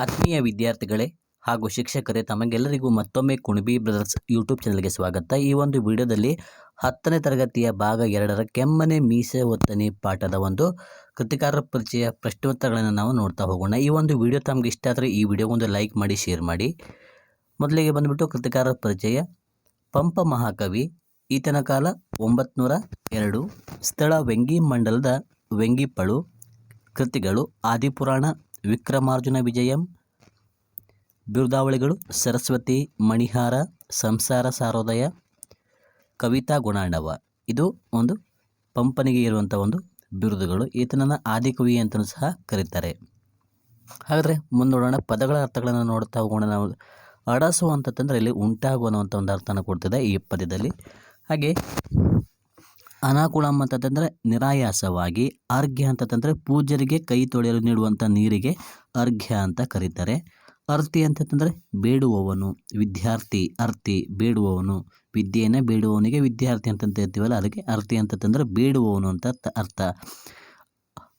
ಆತ್ಮೀಯ ವಿದ್ಯಾರ್ಥಿಗಳೇ ಹಾಗೂ ಶಿಕ್ಷಕರೇ, ತಮಗೆಲ್ಲರಿಗೂ ಮತ್ತೊಮ್ಮೆ ಕುಣಬಿ ಬ್ರದರ್ಸ್ ಯೂಟ್ಯೂಬ್ ಚಾನಲ್ಗೆ ಸ್ವಾಗತ. ಈ ಒಂದು ವಿಡಿಯೋದಲ್ಲಿ ಹತ್ತನೇ ತರಗತಿಯ ಭಾಗ ಎರಡರ ಕೆಮ್ಮನೆ ಮೀಸೆ ಒತ್ತನೆ ಪಾಠದ ಒಂದು ಕೃತಿಕಾರರ ಪರಿಚಯ ಪ್ರಶ್ನೋತ್ತರಗಳನ್ನು ನಾವು ನೋಡ್ತಾ ಹೋಗೋಣ. ಈ ಒಂದು ವಿಡಿಯೋ ತಮಗೆ ಇಷ್ಟ ಆದರೆ ಈ ವಿಡಿಯೋಗೊಂದು ಲೈಕ್ ಮಾಡಿ, ಶೇರ್ ಮಾಡಿ. ಮೊದಲಿಗೆ ಬಂದುಬಿಟ್ಟು ಕೃತಿಕಾರರ ಪರಿಚಯ. ಪಂಪ ಮಹಾಕವಿ, ಈತನ ಕಾಲ ಒಂಬತ್ನೂರ ಎರಡು. ಸ್ಥಳ, ವೆಂಗಿ ಮಂಡಲದ ವೆಂಗಿಪಳು ಕೃತಿಗಳು, ಆದಿಪುರಾಣ ವಿಕ್ರಮಾರ್ಜುನ ವಿಜಯಂ, ಬಿರುದಾವಳಿಗಳು ಸರಸ್ವತಿ, ಮಣಿಹಾರ, ಸಂಸಾರ ಸಾರೋದಯ, ಕವಿತಾ ಗುಣಾಂಡವ. ಇದು ಒಂದು ಪಂಪನಿಗೆ ಇರುವಂಥ ಒಂದು ಬಿರುದುಗಳು. ಈತನನ್ನು ಆದಿಕವಿ ಅಂತಲೂ ಸಹ ಕರೀತಾರೆ. ಹಾಗಾದರೆ ಮುಂದೋಡೋಣ ಪದಗಳ ಅರ್ಥಗಳನ್ನು ನೋಡ್ತಾ ಹೋಗೋಣ. ನಾವು ಅಡಸು ಇಲ್ಲಿ ಉಂಟಾಗುವ ಅನ್ನುವಂಥ ಒಂದು ಅರ್ಥನ ಕೊಡ್ತಿದೆ ಈ ಪದ್ಯದಲ್ಲಿ. ಹಾಗೆ ಅನಾಕುಳಂ ಅಂತಂದರೆ ನಿರಾಯಾಸವಾಗಿ, ಅರ್ಘ್ಯ ಅಂತಂದರೆ ಪೂಜ್ಯರಿಗೆ ಕೈ ತೊಳೆಯಲು ನೀಡುವಂಥ ನೀರಿಗೆ ಅರ್ಘ್ಯ ಅಂತ ಕರೀತಾರೆ. ಅರ್ತಿ ಅಂತಂದರೆ ಬೇಡುವವನು, ವಿದ್ಯಾರ್ಥಿ ಅರ್ತಿ ಬೇಡುವವನು, ವಿದ್ಯೆಯನ್ನು ಬೇಡುವವನಿಗೆ ವಿದ್ಯಾರ್ಥಿ ಅಂತಂತ ಹೇಳ್ತೀವಲ್ಲ, ಅದಕ್ಕೆ ಅರ್ತಿ ಅಂತಂದರೆ ಬೇಡುವವನು ಅಂತ ಅರ್ಥ.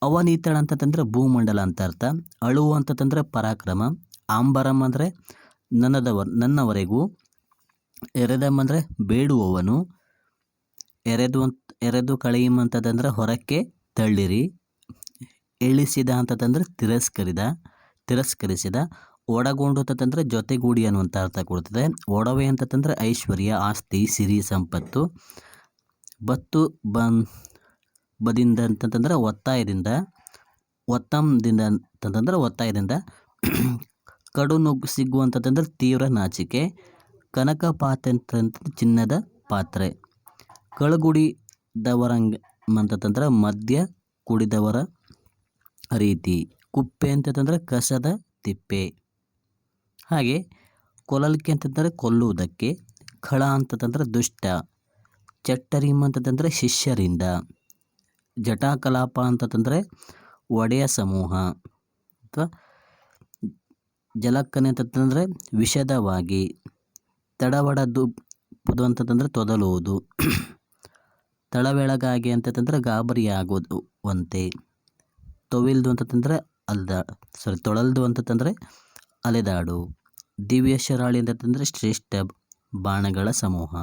ಅವನೀತಳ ಅಂತಂದರೆ ಭೂಮಂಡಲ ಅಂತ ಅರ್ಥ. ಅಳುವು ಅಂತಂದರೆ ಪರಾಕ್ರಮ. ಆಂಬರಂ ಅಂದರೆ ನನ್ನದವ, ನನ್ನವರೆಗೂ. ಎರೆದಂ ಅಂದರೆ ಬೇಡುವವನು. ಎರೆದು ಎರೆದು ಕಳೆಯಿಮ್ ಅಂತದಂದ್ರೆ ಹೊರಕ್ಕೆ ತಳ್ಳಿರಿ. ಇಳಿಸಿದ ಅಂತದಂದ್ರೆ ತಿರಸ್ಕರಿದ. ತಿರಸ್ಕರಿಸಿದ ಒಡಗೊಂಡು ಅಂತಂದರೆ ಜೊತೆಗೂಡಿ ಅನ್ನುವಂಥ ಅರ್ಥ ಕೊಡ್ತದೆ. ಒಡವೆ ಅಂತಂದರೆ ಐಶ್ವರ್ಯ, ಆಸ್ತಿ, ಸಿರಿ, ಸಂಪತ್ತು. ಬತ್ತು ಬನ್, ಬದಿಂದ ಅಂತಂದ್ರೆ ಒತ್ತಾಯದಿಂದ ಒತ್ತಂದಿಂದ ಅಂತಂದ್ರೆ ಒತ್ತಾಯದಿಂದ. ಕಡು ನುಗ್ಗು ಸಿಗುವಂಥದ್ದಂದ್ರೆ ತೀವ್ರ ನಾಚಿಕೆ. ಕನಕ ಪಾತ್ರೆ ಅಂತಂದ್ರೆ ಚಿನ್ನದ ಪಾತ್ರೆ. ಕಳಗುಡಿದವರಂಗ ಅಂತಂದ್ರೆ ಮದ್ಯ ಕುಡಿದವರ ರೀತಿ. ಕುಪ್ಪೆ ಅಂತಂದ್ರೆ ಕಸದ ತಿಪ್ಪೆ. ಹಾಗೆ ಕೊಲಲ್ಕೆ ಅಂತಂದರೆ ಕೊಲ್ಲುವುದಕ್ಕೆ, ಖಳ ಅಂತಂದ್ರೆ ದುಷ್ಟ, ಚಟ್ಟರಿಮ್ ಅಂತಂದರೆ ಶಿಷ್ಯರಿಂದ, ಜಟಾಕಲಾಪ ಅಂತಂದರೆ ಒಡೆಯ ಸಮೂಹ, ಅಥವಾ ಜಲಕ್ಕನೆ ಅಂತಂದರೆ ವಿಷದವಾಗಿ, ತಡವಡದು ಅಂತಂದರೆ ತೊದಲುವುದು. ತಳಬೆಳಗಾಗಿ ಅಂತಂದ್ರೆ ಗಾಬರಿಯಾಗೋದು ಒಂತೆ ತೊವಿಲ್ದು ಅಂತಂದ್ರೆ ಅಲ್ದ ಸಾರಿ ತೊಳಲ್ದು ಅಂತಂದ್ರೆ ಅಲೆದಾಡು. ದಿವ್ಯ ಶರಾಳಿ ಅಂತಂದ್ರೆ ಶ್ರೇಷ್ಠ ಬಾಣಗಳ ಸಮೂಹ.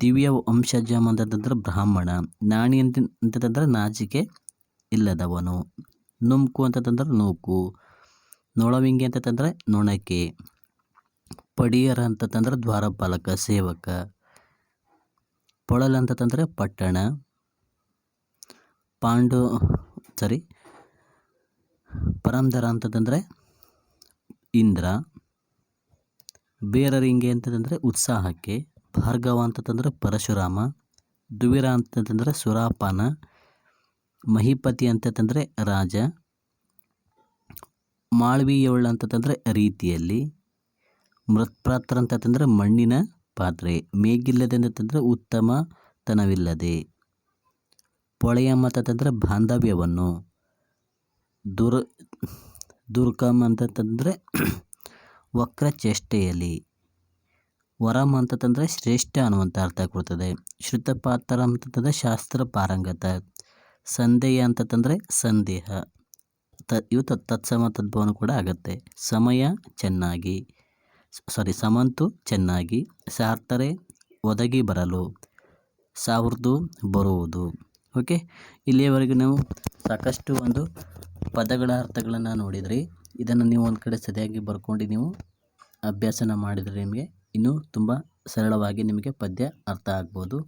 ದಿವ್ಯ ವಂಶಜಮ್ ಅಂತಂದ್ರೆ ಬ್ರಾಹ್ಮಣ. ನಾಣಿ ಅಂತ ಅಂತಂದ್ರೆ ನಾಚಿಕೆ ಇಲ್ಲದವನು. ನುಮ್ಕು ಅಂತಂದ್ರೆ ನೂಕು. ನೊಳವಿಂಗಿ ಅಂತಂದ್ರೆ ನೊಣಕೆ. ಪಡಿಯರ ಅಂತಂದ್ರೆ ದ್ವಾರಪಾಲಕ, ಸೇವಕ. ಪೊಳಲ್ ಅಂತಂದರೆ ಪಟ್ಟಣ. ಪಾಂಡು, ಸಾರಿ. ಪರಂದರ ಅಂತಂದರೆ ಇಂದ್ರ. ಬೇರರಿಂಗೆ ಅಂತಂದರೆ ಉತ್ಸಾಹಕ್ಕೆ. ಭಾರ್ಗವ ಅಂತಂದರೆ ಪರಶುರಾಮ. ದುವಿರ ಅಂತಂದರೆ ಸುರಾಪಾನ. ಮಹಿಪತಿ ಅಂತಂದರೆ ರಾಜ. ಮಾಳ್ವಿಯೋಳ್ ಅಂತಂದರೆ ರೀತಿಯಲ್ಲಿ. ಮೃತ್ಪಾತ್ರ ಅಂತಂದರೆ ಮಣ್ಣಿನ ಪಾತ್ರೆ ಮೇಗಿಲ್ಲದೆ ಅಂತಂದರೆ ಉತ್ತಮತನವಿಲ್ಲದೆ. ಪೊಳೆಯಮ್ಮ ಅಂತಂದರೆ ಬಾಂಧವ್ಯವನ್ನು. ದುರ್, ದುರ್ಗಮ್ ಅಂತಂದರೆ ವಕ್ರ ಚೇಷ್ಟೆಯಲ್ಲಿ ವರಂ ಅಂತಂದರೆ ಶ್ರೇಷ್ಠ ಅನ್ನುವಂಥ ಅರ್ಥ ಕೊಡ್ತದೆ. ಶ್ರುತಪಾತ್ರ ಅಂತಂದರೆ ಶಾಸ್ತ್ರ ಪಾರಂಗತ. ಸಂದೇಹ ಅಂತಂದರೆ ಸಂದೇಹ. ತ, ಇವು ತತ್ ತತ್ಸಮ ತದ್ಭವನ ಕೂಡ ಆಗುತ್ತೆ. ಸಮಯ ಚೆನ್ನಾಗಿ. ಸಾರಿ ಸಮಂತು ಚೆನ್ನಾಗಿ ಸಾರ್ತರೆ ಒದಗಿ ಬರಲು. ಸಾವಿರದು ಬರುವುದು. ಓಕೆ, ಇಲ್ಲಿಯವರೆಗೂ ನಾವು ಸಾಕಷ್ಟು ಒಂದು ಪದಗಳ ಅರ್ಥಗಳನ್ನು ನೋಡಿದ್ರಿ. ಇದನ್ನು ನೀವು ಒಂದು ಕಡೆ ಸರಿಯಾಗಿ ಬರ್ಕೊಂಡು ನೀವು ಅಭ್ಯಾಸನ ಮಾಡಿದರೆ ನಿಮಗೆ ಇನ್ನೂ ತುಂಬ ಸರಳವಾಗಿ ನಿಮಗೆ ಪದ್ಯ ಅರ್ಥ ಆಗ್ಬೋದು.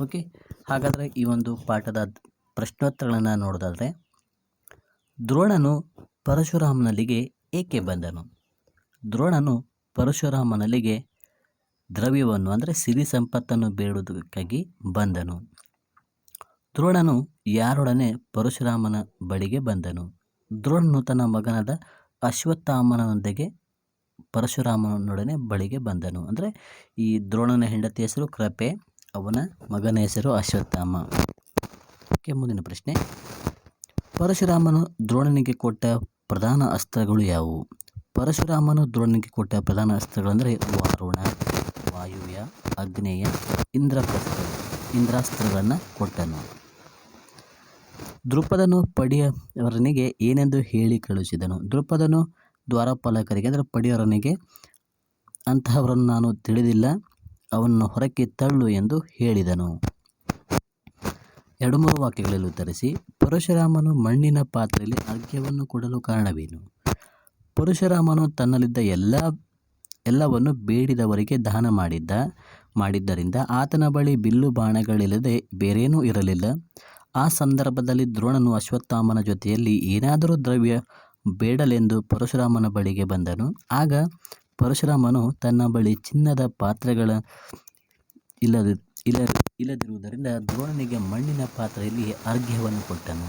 ಓಕೆ, ಹಾಗಾದರೆ ಈ ಒಂದು ಪಾಠದ ಪ್ರಶ್ನೋತ್ತರಗಳನ್ನು ನೋಡೋದಾದರೆ, ದ್ರೋಣನು ಪರಶುರಾಮನಲ್ಲಿಗೆ ಏಕೆ ಬಂದನು? ದ್ರೋಣನು ಪರಶುರಾಮನಲ್ಲಿಗೆ ದ್ರವ್ಯವನ್ನು, ಅಂದರೆ ಸಿರಿ ಸಂಪತ್ತನ್ನು ಬೇಡುವುದಕ್ಕಾಗಿ ಬಂದನು. ದ್ರೋಣನು ಯಾರೊಡನೆ ಪರಶುರಾಮನ ಬಳಿಗೆ ಬಂದನು. ದ್ರೋಣನು ತನ್ನ ಮಗನಾದ ಅಶ್ವತ್ಥಾಮನೊಂದಿಗೆ ಪರಶುರಾಮನೊಡನೆ ಬಳಿಗೆ ಬಂದನು. ಅಂದರೆ ಈ ದ್ರೋಣನ ಹೆಂಡತಿ ಹೆಸರು ಕೃಪೆ, ಅವನ ಮಗನ ಹೆಸರು ಅಶ್ವತ್ಥಾಮ. ಓಕೆ, ಮುಂದಿನ ಪ್ರಶ್ನೆ. ಪರಶುರಾಮನು ದ್ರೋಣನಿಗೆ ಕೊಟ್ಟ ಪ್ರಧಾನ ಅಸ್ತ್ರಗಳು ಯಾವುವು? ಪರಶುರಾಮನು ದ್ರೋಣನಿಗೆ ಕೊಟ್ಟ ಪ್ರಧಾನ ಅಸ್ತ್ರಗಳೆಂದರೆ ವಾರುಣ, ವಾಯುವ್ಯ, ಅಗ್ನೇಯ ಇಂದ್ರಪ್ರಸ್ಥ ಇಂದ್ರಾಸ್ತ್ರಗಳನ್ನು ಕೊಟ್ಟನು. ದೃಪದನು ಪಡೆಯವರನಿಗೆ ಏನೆಂದು ಹೇಳಿ ಕಳುಹಿಸಿದನು ದೃಪದನು ದ್ವಾರಪಾಲಕರಿಗೆ, ಅಂದರೆ ಪಡಿಯವರನಿಗೆ, ಅಂತಹವರನ್ನು ನಾನು ತಿಳಿದಿಲ್ಲ, ಅವನನ್ನು ಹೊರಕ್ಕೆ ತಳ್ಳು ಎಂದು ಹೇಳಿದನು. ಎರಡು ಮೂರು ವಾಕ್ಯಗಳಲ್ಲಿ ಉತ್ತರಿಸಿ, ಪರಶುರಾಮನು ಮಣ್ಣಿನ ಪಾತ್ರೆಯಲ್ಲಿ ಅರ್ಘ್ಯವನ್ನು ಕೊಡಲು ಕಾರಣವೇನು? ಪರಶುರಾಮನು ತನ್ನಲ್ಲಿದ್ದ ಎಲ್ಲ, ಎಲ್ಲವನ್ನು ಬೇಡಿದವರಿಗೆ ದಾನ ಮಾಡಿದ್ದ, ಮಾಡಿದ್ದರಿಂದ ಆತನ ಬಳಿ ಬಿಲ್ಲು ಬಾಣಗಳಿಲ್ಲದೆ ಬೇರೇನೂ ಇರಲಿಲ್ಲ. ಆ ಸಂದರ್ಭದಲ್ಲಿ ದ್ರೋಣನು ಅಶ್ವತ್ಥಾಮನ ಜೊತೆಯಲ್ಲಿ ಏನಾದರೂ ದ್ರವ್ಯ ಬೇಡಲೆಂದು ಪರಶುರಾಮನ ಬಳಿಗೆ ಬಂದನು. ಆಗ ಪರಶುರಾಮನು ತನ್ನ ಬಳಿ ಚಿನ್ನದ ಪಾತ್ರೆಗಳ ಇಲ್ಲದ ಇಲ್ಲ ಇಲ್ಲದಿರುವುದರಿಂದ ದ್ರೋಣನಿಗೆ ಮಣ್ಣಿನ ಪಾತ್ರೆಯಲ್ಲಿ ಅರ್ಘ್ಯವನ್ನು ಕೊಟ್ಟನು.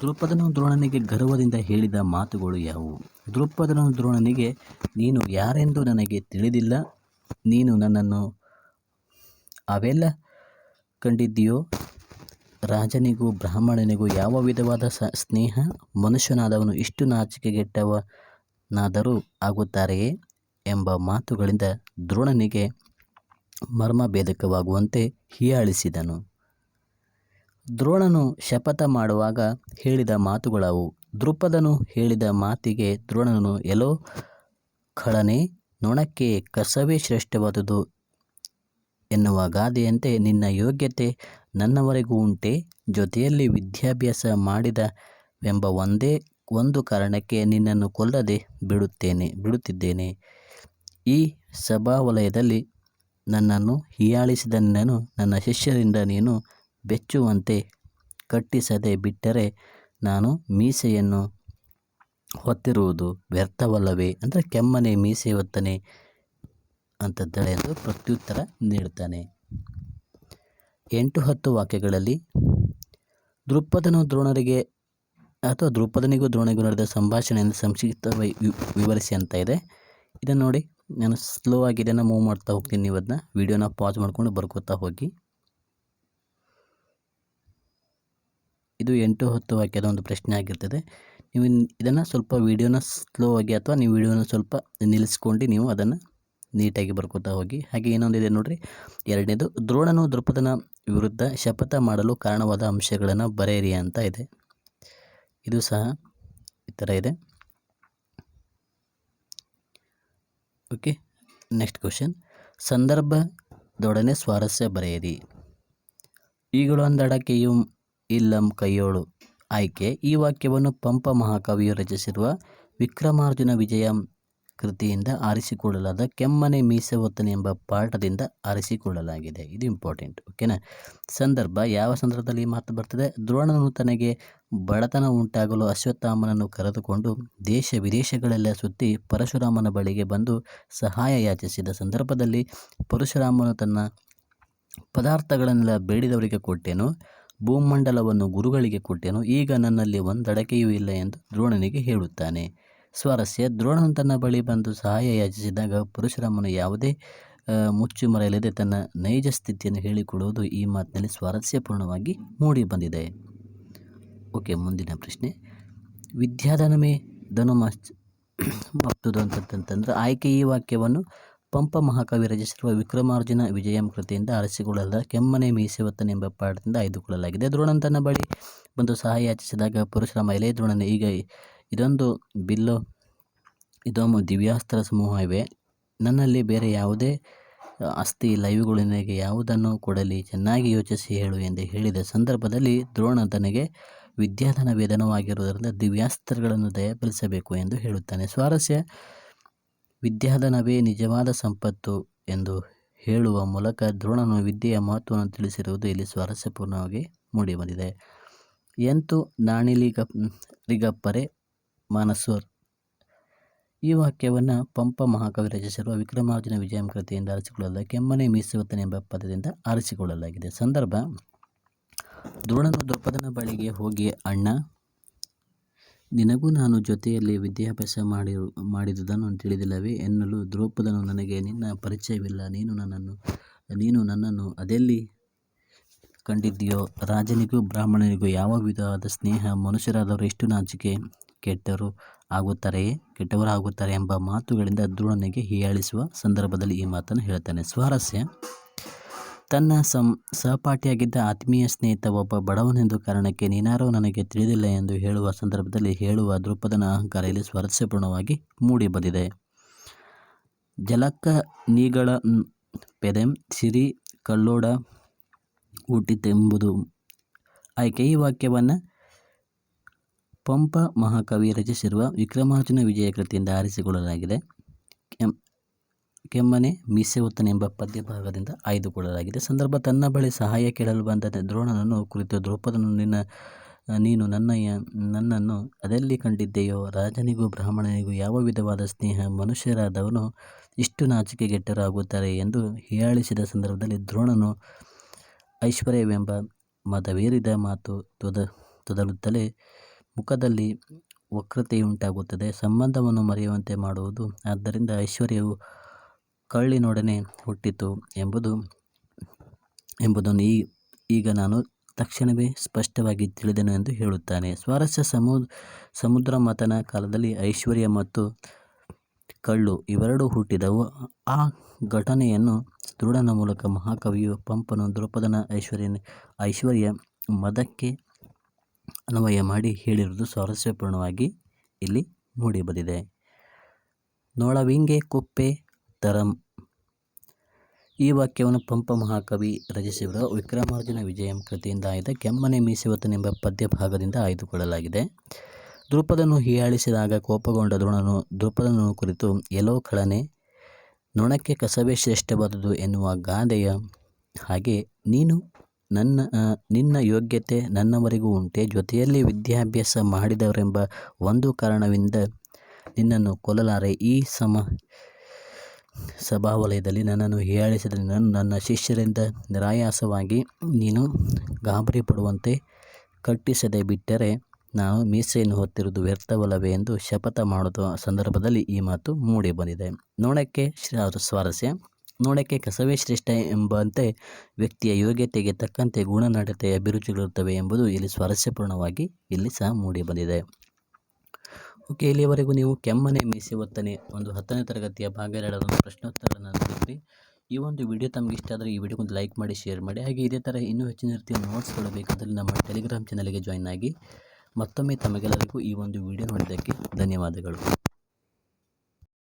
ದ್ರುಪದನು ದ್ರೋಣನಿಗೆ ಗರ್ವದಿಂದ ಹೇಳಿದ ಮಾತುಗಳು ಯಾವುವು? ದೃಪದನು ದ್ರೋಣನಿಗೆ, ನೀನು ಯಾರೆಂದು ನನಗೆ ತಿಳಿದಿಲ್ಲ. ನೀನು ನನ್ನನ್ನು ಅವೆಲ್ಲ ಕಂಡಿದ್ದೀಯೋ? ರಾಜನಿಗೂ ಬ್ರಾಹ್ಮಣನಿಗೂ ಯಾವ ವಿಧವಾದ ಸ, ಸ್ನೇಹ? ಮನುಷ್ಯನಾದವನು ಇಷ್ಟು ನಾಚಿಕೆಗೆಟ್ಟವನಾದರೂ ಆಗುತ್ತಾರೆಯೇ? ಎಂಬ ಮಾತುಗಳಿಂದ ದ್ರೋಣನಿಗೆ ಮರ್ಮಭೇದಕವಾಗುವಂತೆ ಹೀಯಾಳಿಸಿದನು. ದ್ರೋಣನು ಶಪಥ ಮಾಡುವಾಗ ಹೇಳಿದ ಮಾತುಗಳವು. ದೃಪದನು ಹೇಳಿದ ಮಾತಿಗೆ ದ್ರೋಣನು ಎಲೋ ಖಳನೆ, ನೊಣಕ್ಕೆ ಕಸವೇ ಶ್ರೇಷ್ಠವಾದುದು ಎನ್ನುವ ಗಾದೆಯಂತೆ ನಿನ್ನ ಯೋಗ್ಯತೆ ನನ್ನವರೆಗೂ ಉಂಟೆ. ಜೊತೆಯಲ್ಲಿ ವಿದ್ಯಾಭ್ಯಾಸ ಮಾಡಿದವೆಂಬ ಒಂದೇ ಒಂದು ಕಾರಣಕ್ಕೆ ನಿನ್ನನ್ನು ಕೊಲ್ಲದೆ ಬಿಡುತ್ತೇನೆ, ಬಿಡುತ್ತಿದ್ದೇನೆ. ಈ ಸಭಾವಲಯದಲ್ಲಿ ನನ್ನನ್ನು ಹೀಯಾಳಿಸಿದ ನಿನ್ನನ್ನು, ನನ್ನ ಶಿಷ್ಯರಿಂದ ನೀನು ಬೆಚ್ಚುವಂತೆ ಕಟ್ಟಿಸದೆ ಬಿಟ್ಟರೆ ನಾನು ಮೀಸೆಯನ್ನು ಹೊತ್ತಿರುವುದು ವ್ಯರ್ಥವಲ್ಲವೇ? ಅಂದರೆ ಕೆಮ್ಮನೆ ಮೀಸೆ ಹೊತ್ತನೆ ಅಂತದ್ದಳೆ ಎಂದು ಪ್ರತ್ಯುತ್ತರ ನೀಡುತ್ತಾನೆ. ಎಂಟು ಹತ್ತು ವಾಕ್ಯಗಳಲ್ಲಿ ದೃಪದನು ದ್ರೋಣರಿಗೆ ಅಥವಾ ದೃಪದನಿಗೂ ದ್ರೋಣಿಗೂ ನಡೆದ ಸಂಭಾಷಣೆಯನ್ನು ಸಂಕ್ಷಿಪ್ತವಾಗಿ ವಿವರಿಸಿ ಅಂತ ಇದೆ. ಇದನ್ನು ನೋಡಿ, ನಾನು ಸ್ಲೋ ಆಗಿ ಇದನ್ನು ಮೂವ್ ಮಾಡ್ತಾ ಹೋಗ್ತೀನಿ. ನೀವು ಅದನ್ನ ವೀಡಿಯೋನ ಪಾಸ್ ಮಾಡಿಕೊಂಡು ಬರ್ಕೋತಾ ಹೋಗಿ. ಇದು ಎಂಟು ಹತ್ತು ವಾಕ್ಯದ ಒಂದು ಪ್ರಶ್ನೆ ಆಗಿರ್ತದೆ. ನೀವು ಇದನ್ನು ಸ್ವಲ್ಪ ವೀಡಿಯೋನ ಸ್ಲೋ ಆಗಿ ಅಥವಾ ನೀವು ವೀಡಿಯೋನ ಸ್ವಲ್ಪ ನಿಲ್ಲಿಸ್ಕೊಂಡು ನೀವು ಅದನ್ನು ನೀಟಾಗಿ ಬರ್ಕೋತಾ ಹೋಗಿ. ಹಾಗೆ ಇನ್ನೊಂದಿದೆ ನೋಡಿರಿ. ಎರಡನೇದು, ದ್ರೋಣನು ದೃಪದನ ವಿರುದ್ಧ ಶಪಥ ಮಾಡಲು ಕಾರಣವಾದ ಅಂಶಗಳನ್ನು ಬರೆಯಿರಿ ಅಂತ ಇದೆ. ಇದು ಸಹ ಈ ಥರ ಇದೆ. Okay, next question. ಸಂದರ್ಭದೊಡನೆ ಸ್ವಾರಸ್ಯ ಬರೆಯಿರಿ. ಈಗಳೊಂದಡಕೆಯು ಇಲ್ಲಂ ಕೈಯೋಳು. ಆಯ್ಕೆ, ಈ ವಾಕ್ಯವನ್ನು ಪಂಪ ಮಹಾಕವಿಯು ರಚಿಸಿರುವ ವಿಕ್ರಮಾರ್ಜುನ ವಿಜಯಂ ಕೃತಿಯಿಂದ ಆರಿಸಿಕೊಳ್ಳಲಾದ ಕೆಮ್ಮನೆ ಮೀಸೆ ಒತ್ತನೆ ಎಂಬ ಪಾಠದಿಂದ ಆರಿಸಿಕೊಳ್ಳಲಾಗಿದೆ. ಇದು ಇಂಪಾರ್ಟೆಂಟ್ ಓಕೆನಾ ಸಂದರ್ಭ, ಯಾವ ಸಂದರ್ಭದಲ್ಲಿ ಮಾತು ಬರ್ತದೆ? ದ್ರೋಣನು ತನಗೆ ಬಡತನ ಉಂಟಾಗಲು ಅಶ್ವತ್ಥಾಮನನ್ನು ಕರೆದುಕೊಂಡು ದೇಶ ವಿದೇಶಗಳೆಲ್ಲ ಸುತ್ತಿ ಪರಶುರಾಮನ ಬಳಿಗೆ ಬಂದು ಸಹಾಯ ಯಾಚಿಸಿದ ಸಂದರ್ಭದಲ್ಲಿ ಪರಶುರಾಮನು ತನ್ನ ಪದಾರ್ಥಗಳನ್ನೆಲ್ಲ ಬೇಡಿದವರಿಗೆ ಕೊಟ್ಟೆನು. ಭೂಮಂಡಲವನ್ನು ಗುರುಗಳಿಗೆ ಕೊಟ್ಟೆನು. ಈಗ ನನ್ನಲ್ಲಿ ಒಂದಡಕೆಯೂ ಇಲ್ಲ ಎಂದು ದ್ರೋಣನಿಗೆ ಹೇಳುತ್ತಾನೆ. ಸ್ವಾರಸ್ಯ, ದ್ರೋಣನು ತನ್ನ ಬಳಿ ಬಂದು ಸಹಾಯ ಯಾಚಿಸಿದಾಗ ಪರಶುರಾಮನು ಯಾವುದೇ ಮುಚ್ಚುಮರೆಯಿಲ್ಲದೆ ತನ್ನ ನೈಜ ಸ್ಥಿತಿಯನ್ನು ಹೇಳಿಕೊಡುವುದು ಈ ಮಾತಿನಲ್ಲಿ ಸ್ವಾರಸ್ಯಪೂರ್ಣವಾಗಿ ಮೂಡಿ ಬಂದಿದೆ ಓಕೆ, ಮುಂದಿನ ಪ್ರಶ್ನೆ. ವಿದ್ಯಾಧನಮೇ ಧನುಮಾಚ್ ಮತ್ತದು ಅಂತಂತಂದ್ರೆ ಆಯ್ಕೆ ಈ ವಾಕ್ಯವನ್ನು ಪಂಪ ಮಹಾಕವಿ ರಚಿಸಿರುವ ವಿಕ್ರಮಾರ್ಜುನ ವಿಜಯಂ ಕೃತಿಯಿಂದ ಆರಿಸಿಕೊಳ್ಳಲಾದ ಕೆಮ್ಮನೆ ಮೀಸೆವತ್ತನ ಎಂಬ ಪಾಠದಿಂದ ಆಯ್ದುಕೊಳ್ಳಲಾಗಿದೆ. ದ್ರೋಣನ್ ತನ್ನ ಬಳಿ ಬಂದು ಸಹಾಯ ಯಾಚಿಸಿದಾಗ ಪರಶುರಾಮ ಎಲೆ ದ್ರೋಣನ ಈಗ ಇದೊಂದು ಬಿಲ್ಲು, ಇದೊಂದು ದಿವ್ಯಾಸ್ತ್ರ ಸಮೂಹ ಇವೆ. ನನ್ನಲ್ಲಿ ಬೇರೆ ಯಾವುದೇ ಆಸ್ತಿ ಲೈವ್ಗಳು ನಿನಗೆ ಯಾವುದನ್ನು ಕೊಡಲಿ? ಚೆನ್ನಾಗಿ ಯೋಚಿಸಿ ಹೇಳು ಎಂದು ಹೇಳಿದ ಸಂದರ್ಭದಲ್ಲಿ ದ್ರೋಣ ತನಗೆ ವಿದ್ಯಾಧನ ವೇದನವಾಗಿರುವುದರಿಂದ ದಿವ್ಯಾಸ್ತ್ರಗಳನ್ನು ದಯಪಡಿಸಬೇಕು ಎಂದು ಹೇಳುತ್ತಾನೆ. ಸ್ವಾರಸ್ಯ ವಿದ್ಯಾಧನವೇ ನಿಜವಾದ ಸಂಪತ್ತು ಎಂದು ಹೇಳುವ ಮೂಲಕ ದ್ರೋಣನು ವಿದ್ಯೆಯ ಮಹತ್ವವನ್ನು ತಿಳಿಸಿರುವುದು ಇಲ್ಲಿ ಸ್ವಾರಸ್ಯಪೂರ್ಣವಾಗಿ ಮೂಡಿಬಂದಿದೆ. ಎಂತು ನಾಣಿಲಿಗ ರಿಗಪ್ಪರೆ ಮಾನಸೋರ್? ಈ ವಾಕ್ಯವನ್ನು ಪಂಪ ಮಹಾಕವಿ ರಚಿಸಿರುವ ವಿಕ್ರಮಾರ್ಜುನ ವಿಜಯಂ ಕೃತಿಯಿಂದ ಆರಿಸಿಕೊಳ್ಳಲಾಗಿದೆ ಕೆಮ್ಮನೆ ಮೀಸುವತ್ತನೆ ಎಂಬ ಪದದಿಂದ ಆರಿಸಿಕೊಳ್ಳಲಾಗಿದೆ. ಸಂದರ್ಭ, ದ್ರೋಣನು ದ್ರೌಪದನ ಬಳಿಗೆ ಹೋಗಿ, ಅಣ್ಣ ನಿನಗೂ ನಾನು ಜೊತೆಯಲ್ಲಿ ವಿದ್ಯಾಭ್ಯಾಸ ಮಾಡಿ ಮಾಡಿದುದನ್ನು ತಿಳಿದಿಲ್ಲವೇ? ಎನ್ನಲು ದ್ರೌಪದನು ನನಗೆ, ನಿನ್ನ ಪರಿಚಯವಿಲ್ಲ. ನೀನು ನನ್ನನ್ನು ನೀನು ನನ್ನನ್ನು ಅದೆಲ್ಲಿ ಕಂಡಿದ್ದೀಯೋ? ರಾಜನಿಗೂ ಬ್ರಾಹ್ಮಣನಿಗೂ ಯಾವ ವಿಧವಾದ ಸ್ನೇಹ? ಮನುಷ್ಯರಾದವರು ಎಷ್ಟು ನಾಚಿಕೆ ಕೆಟ್ಟರು ಆಗುತ್ತಾರೆಯೇ ಕೆಟ್ಟವರು ಆಗುತ್ತಾರೆ ಎಂಬ ಮಾತುಗಳಿಂದ ದ್ರೋಣನಿಗೆ ಹೀಯಾಳಿಸುವ ಸಂದರ್ಭದಲ್ಲಿ ಈ ಮಾತನ್ನು ಹೇಳ್ತಾನೆ ಸ್ವಾರಸ್ಯ. ತನ್ನ ಸಂ, ಸಹಪಾಠಿಯಾಗಿದ್ದ ಆತ್ಮೀಯ ಸ್ನೇಹಿತ ಒಬ್ಬ ಬಡವನೆಂದು ಕಾರಣಕ್ಕೆ ನೀನಾರೋ ನನಗೆ ತಿಳಿದಿಲ್ಲ ಎಂದು ಹೇಳುವ ಸಂದರ್ಭದಲ್ಲಿ ಹೇಳುವ ದ್ರುಪದನ ಅಹಂಕಾರ ಇಲ್ಲಿ ಸ್ವಾರಸ್ಯಪೂರ್ಣವಾಗಿ ಮೂಡಿಬಂದಿದೆ. ಜಲಕ್ಕ ನೀಗಳ ಪೆದೆಂ ಸಿರಿ ಕಲ್ಲೋಡ ಹುಟ್ಟಿತೆಂಬುದು ಆಯ್ಕೆ. ಈ ವಾಕ್ಯವನ್ನು ಪಂಪ ಮಹಾಕವಿ ರಚಿಸಿರುವ ವಿಕ್ರಮಾರ್ಜುನ ವಿಜಯ ಕೃತಿಯಿಂದ ಆರಿಸಿಕೊಳ್ಳಲಾಗಿದೆ. ಕೆಂ ಎಂಬ ಪದ್ಯ ಪದ್ಯಭಾಗದಿಂದ ಆಯ್ದುಕೊಳ್ಳಲಾಗಿದೆ. ಸಂದರ್ಭ, ತನ್ನ ಬಳಿ ಸಹಾಯ ಕೇಳಲು ಬಂದ ದ್ರೋಣನನ್ನು ಕುರಿತು ದ್ರೌಪದನು ನಿನ್ನ, ನೀನು ನನ್ನ ನನ್ನನ್ನು ಅದೆಲ್ಲಿ ಕಂಡಿದ್ದೆಯೋ, ರಾಜನಿಗೂ ಬ್ರಾಹ್ಮಣನಿಗೂ ಯಾವ ವಿಧವಾದ ಸ್ನೇಹ, ಮನುಷ್ಯರಾದವನು ಇಷ್ಟು ನಾಚಿಕೆಗೆಟ್ಟರಾಗುತ್ತಾರೆ ಎಂದು ಹೀಯಾಳಿಸಿದ ಸಂದರ್ಭದಲ್ಲಿ ದ್ರೋಣನು, ಐಶ್ವರ್ಯವೆಂಬ ಮದವೇರಿದ ಮಾತು ತೊದ, ತೊದಲುತ್ತಲೇ ಮುಖದಲ್ಲಿ ವಕ್ರತೆಯುಂಟಾಗುತ್ತದೆ. ಸಂಬಂಧವನ್ನು ಮರೆಯುವಂತೆ ಮಾಡುವುದು. ಆದ್ದರಿಂದ ಐಶ್ವರ್ಯವು ಕಳ್ಳಿನೊಡನೆ ಹುಟ್ಟಿತು ಎಂಬುದು, ಎಂಬುದನ್ನು ಈ, ಈಗ ನಾನು ತಕ್ಷಣವೇ ಸ್ಪಷ್ಟವಾಗಿ ತಿಳಿದೆನು ಎಂದು ಹೇಳುತ್ತಾನೆ. ಸ್ವಾರಸ್ಯ ಸಮು, ಸಮುದ್ರ ಮತನ ಕಾಲದಲ್ಲಿ ಐಶ್ವರ್ಯ ಮತ್ತು ಕಳ್ಳು ಇವೆರಡೂ ಹುಟ್ಟಿದವು. ಆ ಘಟನೆಯನ್ನು ದೃಢನ ಮೂಲಕ ಮಹಾಕವಿಯು ಪಂಪನು ದೃಪದನ ಐಶ್ವರ್ಯ ಐಶ್ವರ್ಯ ಮದಕ್ಕೆ ಅನ್ವಯ ಮಾಡಿ ಹೇಳಿರುವುದು ಸ್ವಾರಸ್ಯಪೂರ್ಣವಾಗಿ ಇಲ್ಲಿ ಮೂಡಿಬಂದಿದೆ. ನೋಳವಿಂಗೆ ಕುಪ್ಪೆ ತರಂ ಈ ವಾಕ್ಯವನ್ನು ಪಂಪ ಮಹಾಕವಿ ರಚಿಸಿರುವ ವಿಕ್ರಮಾರ್ಜುನ ವಿಜಯಂ ಕೃತಿಯಿಂದ ಆಯ್ದ ಕೆಮ್ಮನೆ ಎಂಬ ಪದ್ಯ ಭಾಗದಿಂದ ಆಯ್ದುಕೊಳ್ಳಲಾಗಿದೆ. ದ್ರುಪದನು ಹೀಯಾಳಿಸಿದಾಗ ಕೋಪಗೊಂಡ ದ್ರೋಣನು ದ್ರುಪದನು ಕುರಿತು, ಎಲ್ಲೋ ಕಳನೆ ನೊಣಕ್ಕೆ ಕಸವೇ ಶ್ರೇಷ್ಠವಾದುದು ಎನ್ನುವ ಗಾದೆಯ ಹಾಗೆ ನೀನು ನನ್ನ ನಿನ್ನ ಯೋಗ್ಯತೆ ನನ್ನವರೆಗೂ ಉಂಟೆ, ಜೊತೆಯಲ್ಲಿ ವಿದ್ಯಾಭ್ಯಾಸ ಮಾಡಿದವರೆಂಬ ಒಂದು ಕಾರಣವಿಂದ ನಿನ್ನನ್ನು ಕೊಲ್ಲಲಾರೆ, ಈ ಸಮ ಸಭಾವಲಯದಲ್ಲಿ ನನ್ನನ್ನು ಹೀಯಾಳಿಸಿದ ನನ್ನ ಶಿಷ್ಯರಿಂದ ನಿರಾಯಾಸವಾಗಿ ನೀನು ಗಾಬರಿ ಪಡುವಂತೆ ಕಟ್ಟಿಸದೆ ಬಿಟ್ಟರೆ ನಾನು ಮೀಸೆಯನ್ನು ಹೊತ್ತಿರುವುದು ವ್ಯರ್ಥವಲ್ಲವೇ ಎಂದು ಶಪಥ ಮಾಡುವ ಸಂದರ್ಭದಲ್ಲಿ ಈ ಮಾತು ಮೂಡಿ ಬಂದಿದೆ ನೋಡಕ್ಕೆ ಸ್ವಾರಸ್ಯ. ನೋಡಕ್ಕೆ ಕಸವೇ ಶ್ರೇಷ್ಠ ಎಂಬಂತೆ ವ್ಯಕ್ತಿಯ ಯೋಗ್ಯತೆಗೆ ತಕ್ಕಂತೆ ಗುಣನಡತೆಯ ಅಭಿರುಚಿಗಳಿರುತ್ತವೆ ಎಂಬುದು ಇಲ್ಲಿ ಸ್ವಾರಸ್ಯಪೂರ್ಣವಾಗಿ ಇಲ್ಲಿ ಸಹ ಮೂಡಿಬಂದಿದೆ. ಓಕೆ, ಇಲ್ಲಿಯವರೆಗೂ ನೀವು ಕೆಮ್ಮನೆ ಮೀಸೆ ಒತ್ತನೆ ಒಂದು ಹತ್ತನೇ ತರಗತಿಯ ಭಾಗ ಎರಡರ ಪ್ರಶ್ನೋತ್ತರಗಳನ್ನು ನೋಡಿದ್ರಿ. ಈ ಒಂದು ವಿಡಿಯೋ ತಮಗೆ ಇಷ್ಟ ಆದರೆ ಈ ವಿಡಿಯೋಗೊಂದು ಲೈಕ್ ಮಾಡಿ, ಶೇರ್ ಮಾಡಿ. ಹಾಗೆ ಇದೇ ಥರ ಇನ್ನೂ ಹೆಚ್ಚಿನ ರೀತಿಯ ನೋಟ್ಸ್ಗಳು ಬೇಕಾದಲ್ಲಿ ನಮ್ಮ ಟೆಲಿಗ್ರಾಮ್ ಚಾನಲ್ಗೆ ಜಾಯ್ನ್ ಆಗಿ ಮತ್ತೊಮ್ಮೆ ತಮಗೆಲ್ಲರಿಗೂ ಈ ಒಂದು ವಿಡಿಯೋ ನೋಡಿದ್ದಕ್ಕೆ ಧನ್ಯವಾದಗಳು.